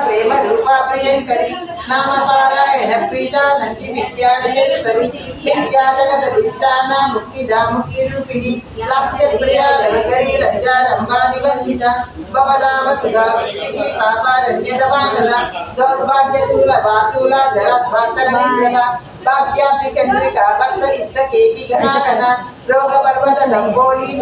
ప్రేమ రూపాప్రియంకరి నామ పారాయణ ప్రీతా నంది విద్యాలయేశ్వరి విద్యాతగత దిష్టాన ముక్తిదా ముక్తి రూపిణి లాస్య ప్రియా రవికరి లజ్జా రంభాది వందిత భవదామ సుధా విష్ణి పాపారణ్యదవానల దౌర్భాగ్యతూల బాతుల జరాద్భాతల भाग्याब्धिचन्द्रिका भक्तचित्तकेकिघनाघना रोगपर्वतलम्बोली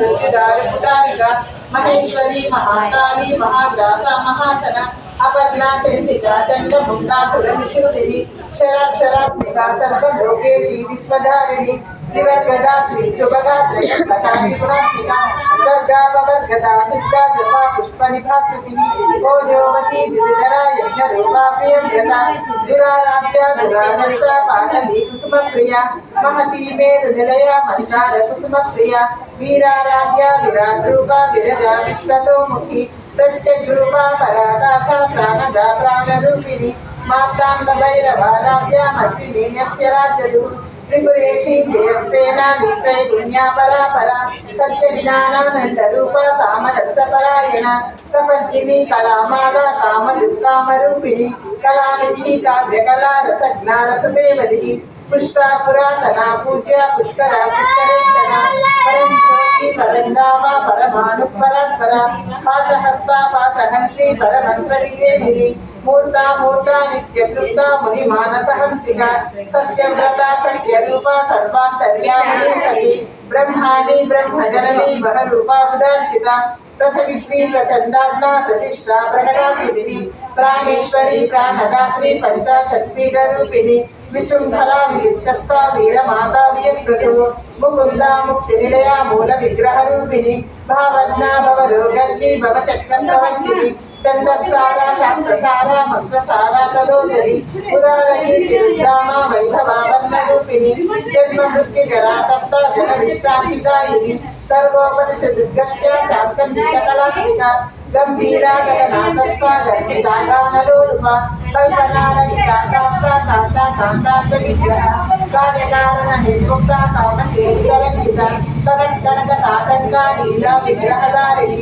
महेश्वरी महाकाली महाग्रासा महाशना अपर्णा चंडिका चंडमुंडा कुलमशूदिनी शराक्षरा सर्वलोकेशी विश्वधारिणी त्रिवर्गदा त्रिशुभगा त्रिगुणात्मिका गर्गा भवद्गदा सिद्धा जपा पुष्पनिभाकृतिः ओजोवती द्विधरा यज्ञरूपा प्रियव्रता दुराराध्या दुरादर्शा पाटली कुसुमप्रिया महती मेरुनिलया मन्दार कुसुमप्रिया वीराराध्या विराट्रूपा विरजा विश्वतोमुखी దురారాధ్య దురాదర్శ పాటలి కుసుమ ప్రియ మహతి మేరు నిలయ త్రిపురేషి జయసేన నిశ్చయ పుణ్యా పరాపర సత్య జ్ఞానానంద రూప సామరస్య పరాయణ కళామాల కామ దుర్గామ కళానిధి కావ్య రస జ్ఞాన సుదేవది పుష్ప పూజ్య పుష్కర పుష్కరేంద్ర పరం జ్యోతి మూర్త మూర్త నిత్య ముని మానస సత్యవ్రత సత్య రూప సర్వాంతర్యామిని సతి బ్రహ్మాణి బ్రహ్మజనని బహరూపా ఉదార్చిత ప్రసవిత్రి ప్రచండాగ్న ప్రతిష్ఠా ప్రకటాకృతి ప్రాణేశ్వరి ప్రాణదాత్రి పంచాశత్పీఠ రూపిణి విశృంఖల వివిక్తస్థ వీరమాతా వియస్పృశు ముకుందా ముక్తి నిలయా మూల విగ్రహ రూపిణి భావజ్ఞా భవ రోగర్జి భవ చక్రం భవంతిని చంద్రసార శాస్త్రసార మంత్రసార తలోదరి ఉదారని తిరుద్ధామ వైభవావర్ణ రూపిణి జన్మ మృత్యు జరాతప్త జన విశ్రాంతిదాయిని సర్వోపనిషదుర్గస్య శాంతందిత కళాత్మిక గంభీరా గగనాథస్థ గర్భితా గానలోలుప కల్పనారహిత శాస్త్ర కాంత కాంతాంత విగ్రహ కార్యకారణ నిర్ముక్త కామ కేంద్రరంజిత కనక కనక తాటంక నీల విగ్రహధారిణి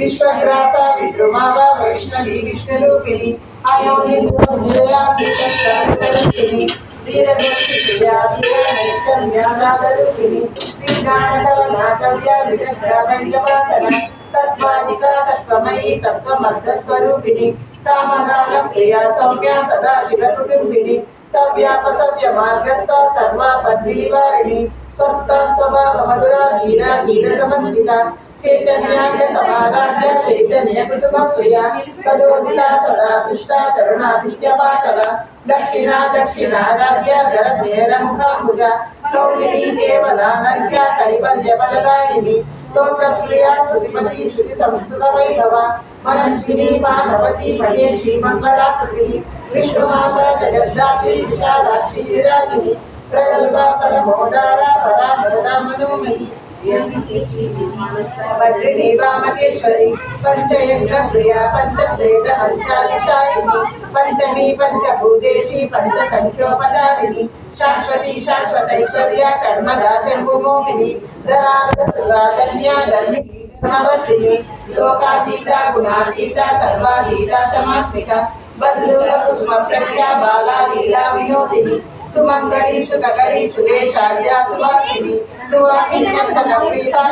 విశ్వగ్రాస విద్రుమావ వైష్ణవి విష్ణురూపిణి అయోనింద్ర విజయ పీఠిని వీరభక్తి ప్రియా వీర తత్వమయీ సామగాన సౌమ్య సదా శివ కుటుంబిని సవ్యాప సవ్య మార్గస్థ సర్వాపద్వి నివారిణి స్వస్థ స్వభావ మధురా ధీర ధీర సమర్జిత చైతన్యాగ్య సమ చైతన్య కుసుమ ప్రియ సదోదిత సదా దుష్ట కరుణాదిత్య పాటల దక్షిణ దక్షిణారాధ్య గరసేన ముఖాంబుజ కౌలిని కేవల నర్య కైవల్య పదదాయిని స్తోత్ర ప్రియ శ్రుతిమతి శ్రుతి సంస్కృత వైభవ మనస్విని మానవతి పదే శ్రీమంగళాకృతి విష్ణుమాత वज्रिणीवामकेश्वरी पञ्चयज्ञप्रिया पञ्चप्रेतपञ्चादिशायिनी पञ्चमी शाश्वती शाश्वतैश्वर्या सर्वदा शम्भुमोहिनी धरा कन्या धर्मिणी गुणवर्धिनी लोकातीता गुणातीता सर्वातीता समात्मिका बन्धुरकुसुमप्रज्ञा बाला लीला Vinodini Suman gari suga gari suge shadiya swastihi swa inya kala pita.